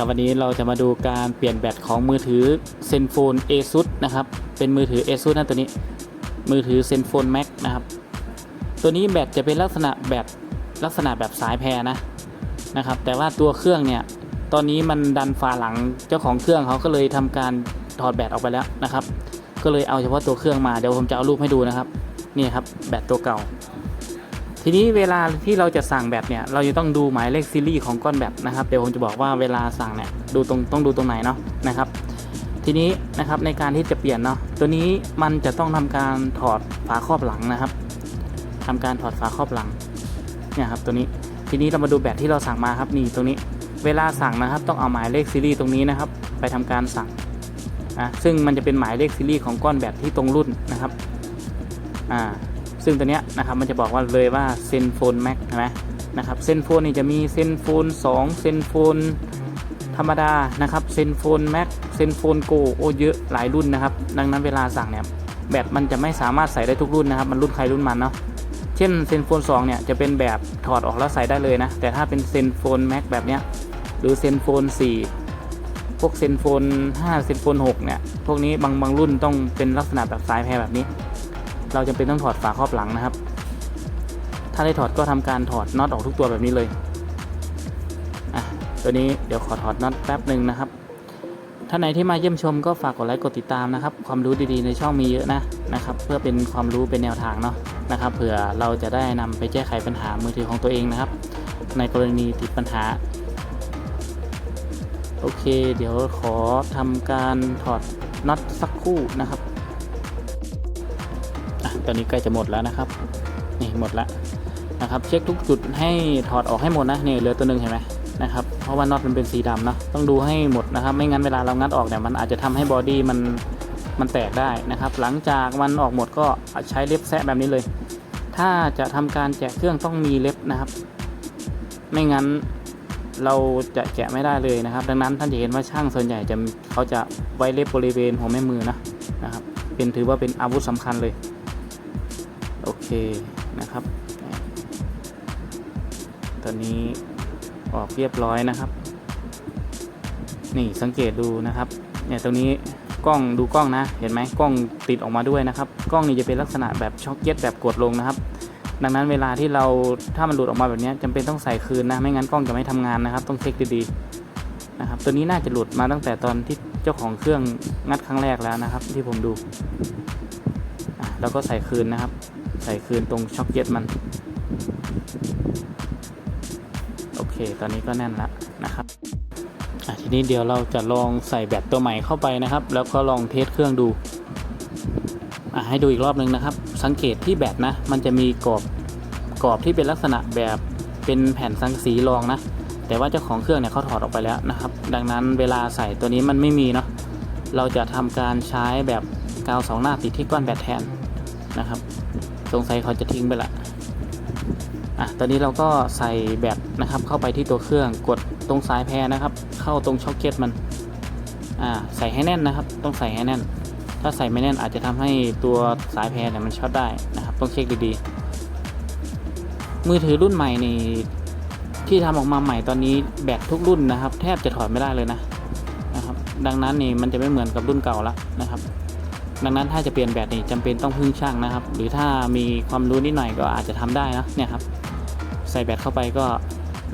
ครับวันนี้เราจะมาดูการเปลี่ยนแบตของมือถือเซนโฟน ASUS นะครับ เป็นมือถือ ASUS นะตัวนี้ มือถือเซนโฟน Max นะครับ ตัวนี้แบตจะเป็นลักษณะแบตลักษณะแบบสายแพรนะนะครับ แต่ว่าตัวเครื่องเนี่ย ตอนนี้มันดันฝาหลังเจ้าของเครื่องเขาก็เลยทำการถอดแบตออกไปแล้วนะครับ ก็เลยเอาเฉพาะตัวเครื่องมา เดี๋ยวผมจะเอารูปให้ดูนะครับ นี่ครับแบตตัวเก่า ทีนี้เวลาที่เราจะสั่งแบตเนี่ย เราจะต้องดูหมายเลขซีรีส์ของก้อนแบตนะครับ เดี๋ยวผมจะบอกว่าเวลาสั่งเนี่ยดูตรงต้องดูตรงไหนเนาะนะครับ ทีนี้นะครับในการที่จะเปลี่ยนเนาะตัวนี้มันจะต้องทำการถอดฝาครอบหลังนะครับทำการถอดฝาครอบหลังเนี่ยครับตัวนี้ทีนี้เรามาดูแบตที่เราสั่งมาครับนี่ตรงนี้ เวลาสั่งนะครับ ต้องเอาหมายเลขซีรีส์ตรงนี้นะครับ ไปทำการสั่งนะซึ่งมันจะเป็นหมายเลขซีรีส์ของก้อนแบตที่ตรงรุ่นนะครับอ่า ซึ่งตัวเนี้ยนะครับมันจะบอกว่าเลยว่าเซนโฟนแม็กใช่ไหมนะครับเซนโฟนนี่จะมีเซนโฟน2เซนโฟนธรรมดานะครับเซนโฟนแม็กเซนโฟนโกโอเยอะหลายรุ่นนะครับ ดังนั้นเวลาสั่งเนี่ยแบตมันจะไม่สามารถใส่ได้ทุกรุ่นนะครับ มันรุ่นใครรุ่นมันเนาะเช่นเซนโฟน2เนี่ยจะเป็นแบบถอดออกแล้วใส่ได้เลยนะ แต่ถ้าเป็นเซนโฟนแม็กแบบเนี้ยหรือเซนโฟน4พวกเซนโฟน5เซนโฟน6เนี่ยพวกนี้บางบางรุ่นต้องเป็นลักษณะแบบสายแพรแบบนี้ เราจำเป็นต้องถอดฝาครอบหลังนะครับ ถ้าได้ถอดก็ทำการถอดน็อตออกทุกตัวแบบนี้เลยอะตัวนี้เดี๋ยวขอถอดน็อตแป๊บหนึ่งนะครับท่านไหนที่มาเยี่ยมชมก็ฝากกดไลค์กดติดตามนะครับ ความรู้ดีๆในช่องมีเยอะนะนะครับ เพื่อเป็นความรู้เป็นแนวทางเนาะนะครับเผื่อเราจะได้นำไปแก้ไขปัญหามือถือของตัวเองนะครับ ในกรณีติดปัญหา โอเค เดี๋ยวขอทำการถอดน็อตสักคู่นะครับ ตอนนี้ใกล้จะหมดแล้วนะครับ นี่หมดแล้วนะครับ เช็คทุกจุดให้ถอดออกให้หมดนะนี่เหลือตัวหนึ่งเห็นไหมนะครับ เพราะว่าน็อตมันเป็นสีดำเนาะต้องดูให้หมดนะครับ ไม่งั้นเวลาเรางัดออกเนี่ยมันอาจจะทำให้บอดี้มันมันแตกได้นะครับ หลังจากมันออกหมดก็ใช้เล็บแซะแบบนี้เลย ถ้าจะทำการแจกเครื่องต้องมีเล็บนะครับ ไม่งั้นเราจะแกะไม่ได้เลยนะครับ ดังนั้นท่านจะเห็นว่าช่างส่วนใหญ่จะเขาจะไว้เล็บบริเวณหัวแม่มือนะนะครับ เป็นถือว่าเป็นอาวุธสำคัญเลย เคนะครับ ตอนนี้ออกเรียบร้อยนะครับ นี่สังเกตดูนะครับ เนี่ยตรงนี้กล้องดูกล้องนะ เห็นไหมกล้องติดออกมาด้วยนะครับ กล้องนี่จะเป็นลักษณะแบบช็อคเก็ตแบบกดลงนะครับ ดังนั้นเวลาที่เราถ้ามันหลุดออกมาแบบนี้จำเป็นต้องใส่คืนนะ ไม่งั้นกล้องจะไม่ทำงานนะครับ ต้องเช็คดีๆนะครับ ตัวนี้น่าจะหลุดมาตั้งแต่ตอนที่เจ้าของเครื่องงัดครั้งแรกแล้วนะครับ ที่ผมดู แล้วก็ใส่คืนนะครับ ส่คืนตรงช็อคเก็ตมัน โอเค ตอนนี้ก็แน่นแล้วนะครับทีนี้เดี๋ยวเราจะลองใส่แบตตัวใหม่เข้าไปนะครับ แล้วก็ลองเทสเครื่องดูให้ดูอีกรอบหนึ่งนะครับ สังเกตที่แบตนะ มันจะมีกรอบกรอบที่เป็นลักษณะแบบเป็นแผ่นสังสีรองนะ แต่ว่าเจ้าของเครื่องเนี่ยเขาถอดออกไปแล้วนะครับ ดังนั้นเวลาใส่ตัวนี้มันไม่มีเนาะเราจะทำการใช้แบบกาวสองหน้าติดที่ก้อนแบตแทนนะครับ สงสัยเขาจะทิ้งไปละอะตอนนี้เราก็ใส่แบตนะครับ เข้าไปที่ตัวเครื่องกดตรงสายแพรนะครับ เข้าตรงช็อคเก็ตมันอ่าใส่ให้แน่นนะครับ ต้องใส่ให้แน่น ถ้าใส่ไม่แน่นอาจจะทำให้ตัวสายแพรเนี่ยมันช็อตได้นะครับ ต้องเช็คดีๆ มือถือรุ่นใหม่นี่ที่ทำออกมาใหม่ตอนนี้แบตทุกรุ่นนะครับ แทบจะถอดไม่ได้เลยนะนะครับ ดังนั้นนี่มันจะไม่เหมือนกับรุ่นเก่าละนะครับ ดังนั้นถ้าจะเปลี่ยนแบตนี่จำเป็นต้องพึ่งช่างนะครับ หรือถ้ามีความรู้นิดหน่อยก็อาจจะทำได้นะเนี่ยครับใส่แบตเข้าไปก็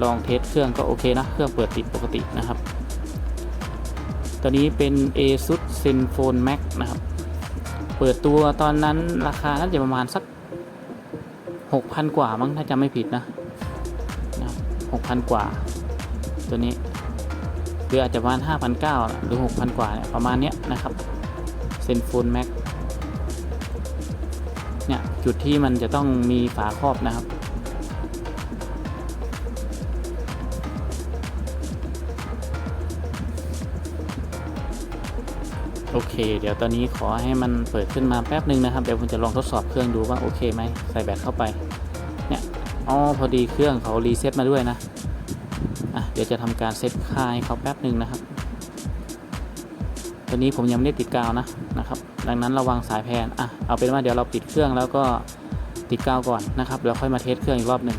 ลองเทสเครื่องก็โอเคนะเครื่องเปิดติดปกตินะครับ ตัวนี้เป็น ASUS ZenFone Max นะครับ เปิดตัวตอนนั้นราคาน่าจะประมาณสัก 6,000 กว่ามั้งถ้าจำไม่ผิดนะนะครับ6,000 กว่า ตัวนี้หรืออาจจะประมาณ5,900หรือ 6,000 กว่าเนี่ยประมาณเนี้ยนะครับ ZenFone Max เนี่ยจุดที่มันจะต้องมีฝาครอบนะครับโอเค เดี๋ยวตอนนี้ขอให้มันเปิดขึ้นมาแป๊บหนึ่งนะครับ เดี๋ยวผมจะลองทดสอบเครื่องดูว่าโอเคไหม ใส่แบตเข้าไป เนี่ย อ๋อ พอดีเครื่องเขารีเซ็ตมาด้วยนะ อะ เดี๋ยวจะทำการเซ็ตค่าให้เขาแป๊บหนึ่งนะครับ ตอนนี้ผมยังไม่ได้ติดกาวนะนะครับ ดังนั้นระวังสายแพนอะเอาเป็นว่าเดี๋ยวเราปิดเครื่องแล้วก็ติดกาวก่อนนะครับแล้วค่อยมาเทสเครื่องอีกรอบหนึ่ง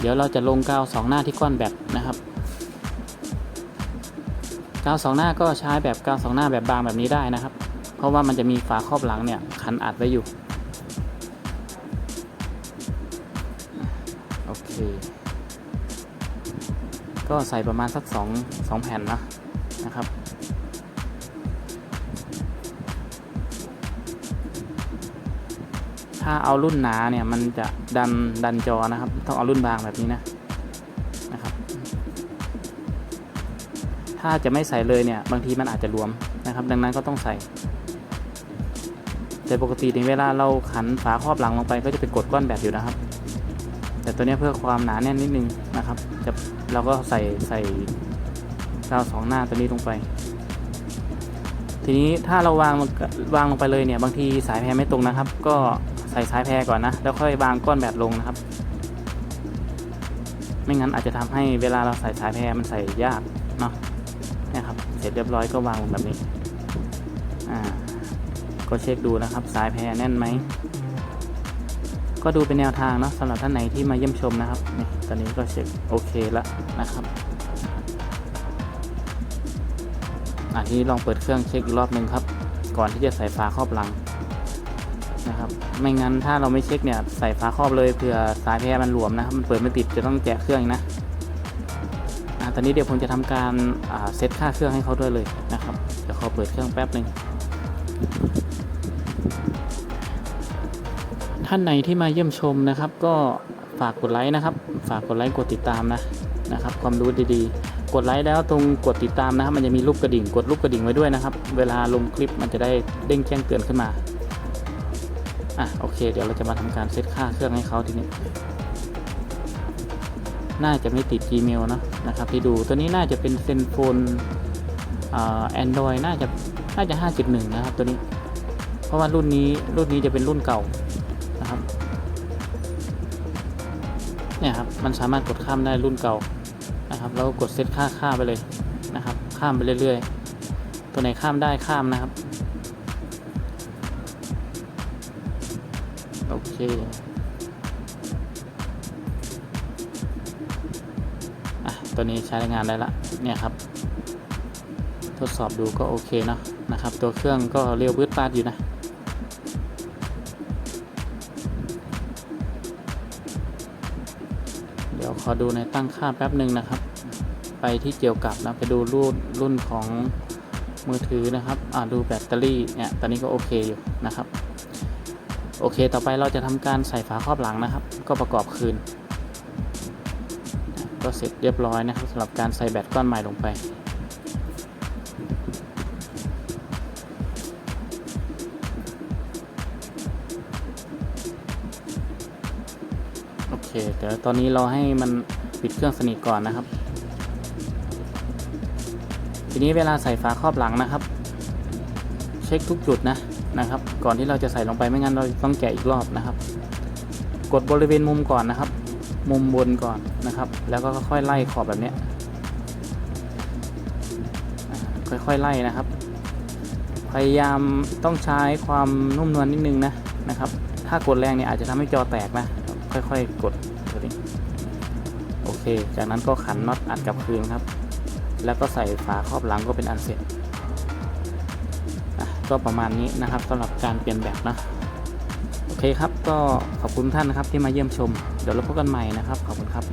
เดี๋ยวเราจะลงกาวสองหน้าที่ก้อนแบตนะครับกาวสองหน้าก็ใช้แบบกาวสองหน้าแบบบางแบบนี้ได้นะครับ เพราะว่ามันจะมีฝาครอบหลังเนี่ยขันอัดไว้อยู่โอเค ก็ใส่ประมาณสักสองสองแผ่นนะนะครับ ถ้าเอารุ่นหนาเนี่ยมันจะดันดันจอนะครับ ต้องเอารุ่นบางแบบนี้นะนะครับ ถ้าจะไม่ใส่เลยเนี่ยบางทีมันอาจจะรวมนะครับ ดังนั้นก็ต้องใส่ แต่ปกติในเวลาเราขันฝาครอบหลังลงไปก็จะเป็นกดก้อนแบบอยู่นะครับ แต่ตัวนี้เพื่อความหนาแน่นนิดนึง นะครับจะเราก็ใส่ใส่กาวสองหน้าตัวนี้ลงไป ทีนี้ถ้าเราวางวางลงไปเลยเนี่ยบางทีสายแพรไม่ตรงนะครับ ก็ใส่สายแพรก่อนนะ แล้วค่อยวางก้อนแบบลงนะครับ ไม่งั้นอาจจะทำให้เวลาเราใส่สายแพรมันใส่ยากเนาะนะครับเสร็จเรียบร้อยก็วางลงแบบนี้อ่าก็เช็คดูนะครับ สายแพรแน่นไหม ก็ดูเป็นแนวทางเนาะสำหรับท่านไหนที่มาเยี่ยมชมนะครับนี่ตอนนี้ก็เช็คโอเคแล้วนะครับอะทีนี้ลองเปิดเครื่องเช็คอีกรอบหนึ่งครับ ก่อนที่จะใส่ฝาครอบหลังนะครับ ไม่งั้นถ้าเราไม่เช็คเนี่ยใส่ฝาครอบเลยเผื่อสายแพรมันหลวมนะครับมันเปิดไม่ติดจะต้องแกะเครื่องนะอะตอนนี้เดี๋ยวผมจะทำการเซตค่าเครื่องให้เขาด้วยเลยนะครับเดี๋ยวขอเปิดเครื่องแป๊บหนึ่ง ท่านไหนที่มาเยี่ยมชมนะครับ ก็ฝากกดไลค์นะครับ ฝากกดไลค์กดติดตามนะนะครับ ความรู้ดีๆ กดไลค์แล้วตรงกดติดตามนะครับ มันจะมีรูปกระดิ่ง กดรูปกระดิ่งไว้ด้วยนะครับ เวลาลงคลิปมันจะได้เด้งแจ้งเตือนขึ้นมาอะโอเค เดี๋ยวเราจะมาทำการเซตค่าเครื่องให้เขาทีนี้น่าจะไม่ติด Gmail เนอะนะครับที่ดูตัวนี้น่าจะเป็นเซนโฟนแอ่า Android น่าจะน่าจะ 5.1 นะครับตัวนี้ เพราะว่ารุ่นนี้รุ่นนี้จะเป็นรุ่นเก่า นะครับเนี่ยครับมันสามารถกดข้ามได้รุ่นเก่านะครับแล้วกดเซตค่าค่าไปเลยนะครับ ข้ามไปเรื่อยๆ ตัวไหนข้ามได้ข้ามนะครับโอเคอะตัวนี้ใช้งานได้ละเนี่ยครับ ทดสอบดูก็โอเคเนาะนะครับ ตัวเครื่องก็เร็วบืดปาดอยู่นะ ดี๋ยวขอดูในตั้งค่าแป๊บหนึ่งนะครับ ไปที่เกี่ยวกับนะไปดูรุ่นรุ่นของมือถือนะครับอ่าดูแบตเตอรี่เนี่ยตอนนี้ก็โอเคอยู่นะครับโอเค ต่อไปเราจะทำการใส่ฝาครอบหลังนะครับ ก็ประกอบคืน ก็เสร็จเรียบร้อยนะครับสำหรับการใส่แบตก้อนใหม่ลงไป เคเดี๋ยวตอนนี้เราให้มันปิดเครื่องสนิทก่อนนะครับ ทีนี้เวลาใส่ฝาครอบหลังนะครับ เช็คทุกจุดนะนะครับ ก่อนที่เราจะใส่ลงไปไม่งั้นเราต้องแกะอีกรอบนะครับ กดบริเวณมุมก่อนนะครับ มุมบนก่อนนะครับ แล้วก็ค่อยไล่ขอบแบบนี้ค่อยๆไล่นะครับ พยายามต้องใช้ความนุ่มนวลนิดนึงนะนะครับ ถ้ากดแรงเนี่ยอาจจะทำให้จอแตกนะ ค่อยๆ กดตัวนี้โอเค จากนั้นก็ขันน็อตอัดกับคืนครับ แล้วก็ใส่ฝาครอบหลังก็เป็นอันเสร็จก็ประมาณนี้นะครับสำหรับการเปลี่ยนแบบนะโอเคครับก็ขอบคุณท่านนะครับที่มาเยี่ยมชม เดี๋ยวเราพบกันใหม่นะครับ ขอบคุณครับ